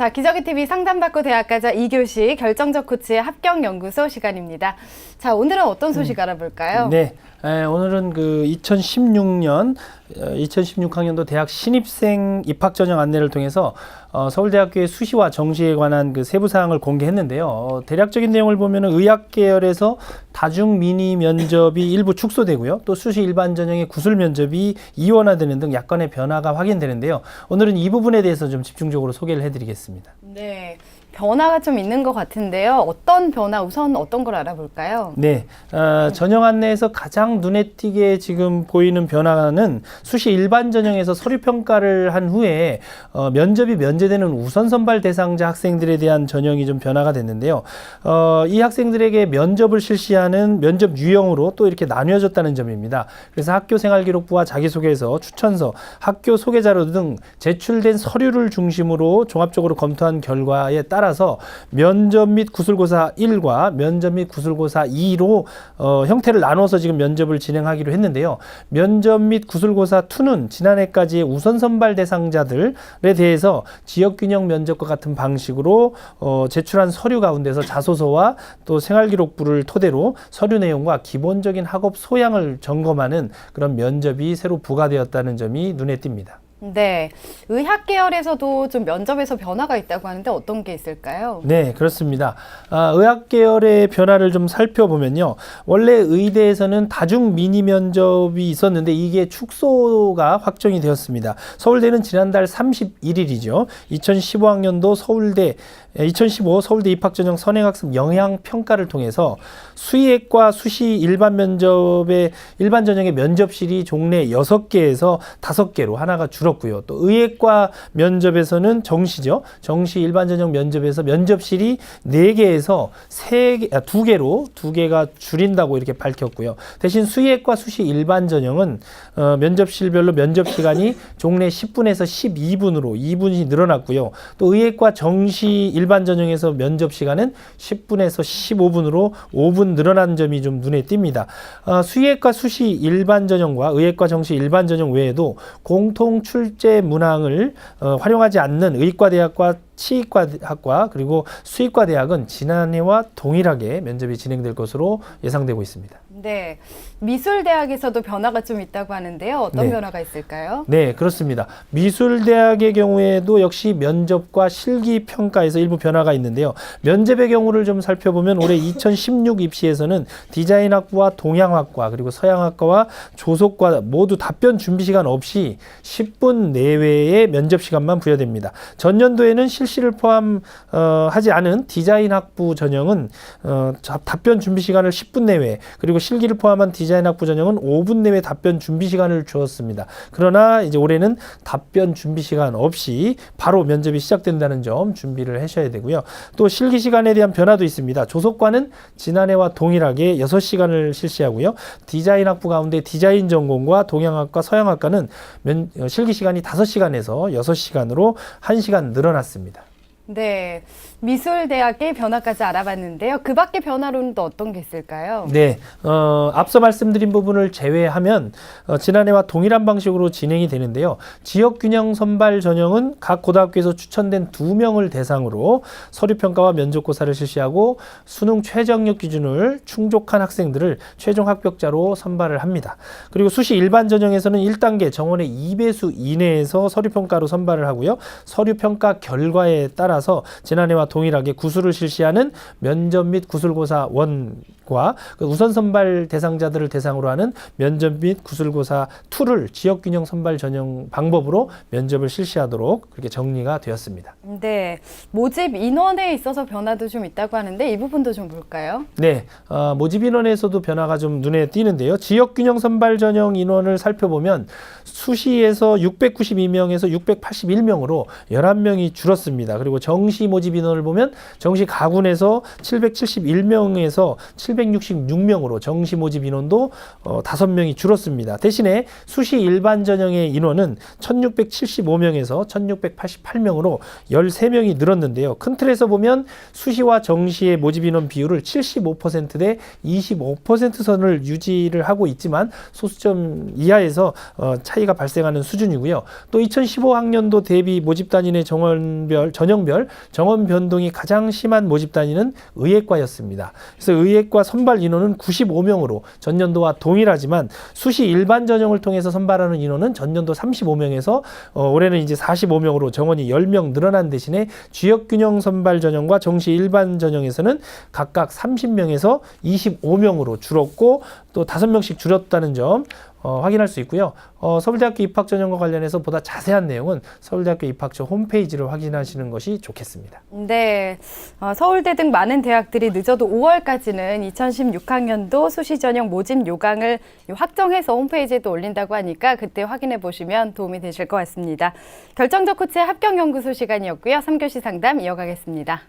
자, 기저귀 TV 상담받고 대학가자 2교시 결정적 코치의 합격 연구소 시간입니다. 자, 오늘은 어떤 소식 알아볼까요? 네, 에, 오늘은 그 2016년, 2016학년도 대학 신입생 입학 전형 안내를 통해서 어, 서울대학교의 수시와 정시에 관한 그 세부 사항을 공개했는데요. 어, 대략적인 내용을 보면은 의학 계열에서 다중 미니 면접이 일부 축소되고요. 또 수시 일반 전형의 구술 면접이 이원화되는 등 약간의 변화가 확인되는데요. 오늘은 이 부분에 대해서 좀 집중적으로 소개를 해드리겠습니다. 네. 변화가 좀 있는 것 같은데요. 어떤 변화, 우선 어떤 걸 알아볼까요? 네, 어, 전형 안내에서 가장 눈에 띄게 지금 보이는 변화는 수시 일반 전형에서 서류 평가를 한 후에 어, 면접이 면제되는 우선 선발 대상자 학생들에 대한 전형이 좀 변화가 됐는데요. 어, 이 학생들에게 면접을 실시하는 면접 유형으로 또 이렇게 나뉘어졌다는 점입니다. 그래서 학교 생활 기록부와 자기소개서, 추천서, 학교 소개 자료 등 제출된 서류를 중심으로 종합적으로 검토한 결과에 따라 서 면접 및 구술고사 1과 면접 및 구술고사 2로 어, 형태를 나눠서 지금 면접을 진행하기로 했는데요. 면접 및 구술고사 2는 지난해까지의 우선 선발 대상자들에 대해서 지역균형 면접과 같은 방식으로 어, 제출한 서류 가운데서 자소서와 또 생활기록부를 토대로 서류 내용과 기본적인 학업 소양을 점검하는 그런 면접이 새로 부과되었다는 점이 눈에 띕니다. 네. 의학 계열에서도 좀 면접에서 변화가 있다고 하는데 어떤 게 있을까요? 네, 그렇습니다. 아, 의학 계열의 변화를 좀 살펴보면요. 원래 의대에서는 다중 미니 면접이 있었는데 이게 축소가 확정이 되었습니다. 서울대는 지난달 31일이죠. 2015학년도 서울대 2015 서울대 입학전형 선행학습 영향 평가를 통해서 수의학과 수시 일반 면접의 일반 전형의 면접실이 종래 6개에서 5개로 하나가 줄 었고요. 또 의학과 면접에서는 정시죠. 정시 일반 전형 면접에서 면접실이 4개에서 3개, 아, 2개로 2개가 줄인다고 이렇게 밝혔고요. 대신 수의학과 수시 일반 전형은 어, 면접실별로 면접 시간이 종래 10분에서 12분으로 2분이 늘어났고요. 또 의학과 정시 일반 전형에서 면접 시간은 10분에서 15분으로 5분 늘어난 점이 좀 눈에 띕니다. 어, 수의학과 수시 일반 전형과 의학과 정시 일반 전형 외에도 공통 출제 문항을 어, 활용하지 않는 의과대학과 치과학과 그리고 수의과대학은 지난해와 동일하게 면접이 진행될 것으로 예상되고 있습니다. 네. 미술대학에서도 변화가 좀 있다고 하는데요. 어떤 네. 변화가 있을까요? 네, 그렇습니다. 미술대학의 경우에도 역시 면접과 실기 평가에서 일부 변화가 있는데요. 면접의 경우를 좀 살펴보면 올해 2016 입시에서는 디자인학부와 동양학과 그리고 서양학과와 조속과 모두 답변 준비 시간 없이 10분 내외의 면접 시간만 부여됩니다. 전년도에는 실시를 포함하지 않은 디자인학부 전형은 어, 자- 답변 준비 시간을 10분 내외 그리고 실기를 포함한 디자인학부 전형은 5분 내외 답변 준비 시간을 주었습니다. 그러나 이제 올해는 답변 준비 시간 없이 바로 면접이 시작된다는 점 준비를 하셔야 되고요. 또 실기 시간에 대한 변화도 있습니다. 조속과는 지난해와 동일하게 6시간을 실시하고요. 디자인학부 가운데 디자인 전공과 동양학과 서양학과는 면, 어, 실기 시간이 5시간에서 6시간으로 1시간 늘어났습니다. 네. 미술대학의 변화까지 알아봤는데요. 그 밖의 변화로는 또 어떤 게 있을까요? 네, 어, 앞서 말씀드린 부분을 제외하면 어, 지난해와 동일한 방식으로 진행이 되는데요. 지역 균형 선발 전형은 각 고등학교에서 추천된 두 명을 대상으로 서류 평가와 면접고사를 실시하고 수능 최저학력 기준을 충족한 학생들을 최종 합격자로 선발을 합니다. 그리고 수시 일반 전형에서는 1단계 정원의 2배수 이내에서 서류 평가로 선발을 하고요. 서류 평가 결과에 따라 서 지난해와 동일하게 구술을 실시하는 면접 및 구술고사 원과 그 우선 선발 대상자들을 대상으로 하는 면접 및 구술고사 2를 지역균형 선발 전형 방법으로 면접을 실시하도록 그렇게 정리가 되었습니다. 네. 모집 인원에 있어서 변화도 좀 있다고 하는데 이 부분도 좀 볼까요? 네, 어, 모집 인원에서도 변화가 좀 눈에 띄는데요. 지역균형 선발 전형 인원을 살펴보면 수시에서 692명에서 681명으로 11명이 줄었습니다. 그리고 정시 모집 인원을 보면 정시 가군에서 771명에서 766명으로 정시 모집 인원도 어, 5명이 줄었습니다. 대신에 수시 일반 전형의 인원은 1675명에서 1688명으로 13명이 늘었는데요. 큰 틀에서 보면 수시와 정시의 모집 인원 비율을 75%대 25% 선을 유지를 하고 있지만 소수점 이하에서 어, 차이가 발생하는 수준이고요. 또 2015학년도 대비 모집 단위의 정원별 전형별 정원 변동이 가장 심한 모집 단위는 의예과였습니다. 그래서 의예과 선발 인원은 95명으로 전년도와 동일하지만 수시 일반 전형을 통해서 선발하는 인원은 전년도 35명에서 어, 올해는 이제 45명으로 정원이 10명 늘어난 대신에 지역 균형 선발 전형과 정시 일반 전형에서는 각각 30명에서 25명으로 줄었고 또 5명씩 줄었다는 점 어, 확인할 수 있고요. 어, 서울대학교 입학 전형과 관련해서 보다 자세한 내용은 서울대학교 입학처 홈페이지를 확인하시는 것이 좋겠습니다. 네, 어, 서울대 등 많은 대학들이 늦어도 5월까지는 2016학년도 수시 전형 모집 요강을 확정해서 홈페이지에도 올린다고 하니까 그때 확인해 보시면 도움이 되실 것 같습니다. 결정적 코치의 합격 연구소 시간이었고요. 3교시 상담 이어가겠습니다.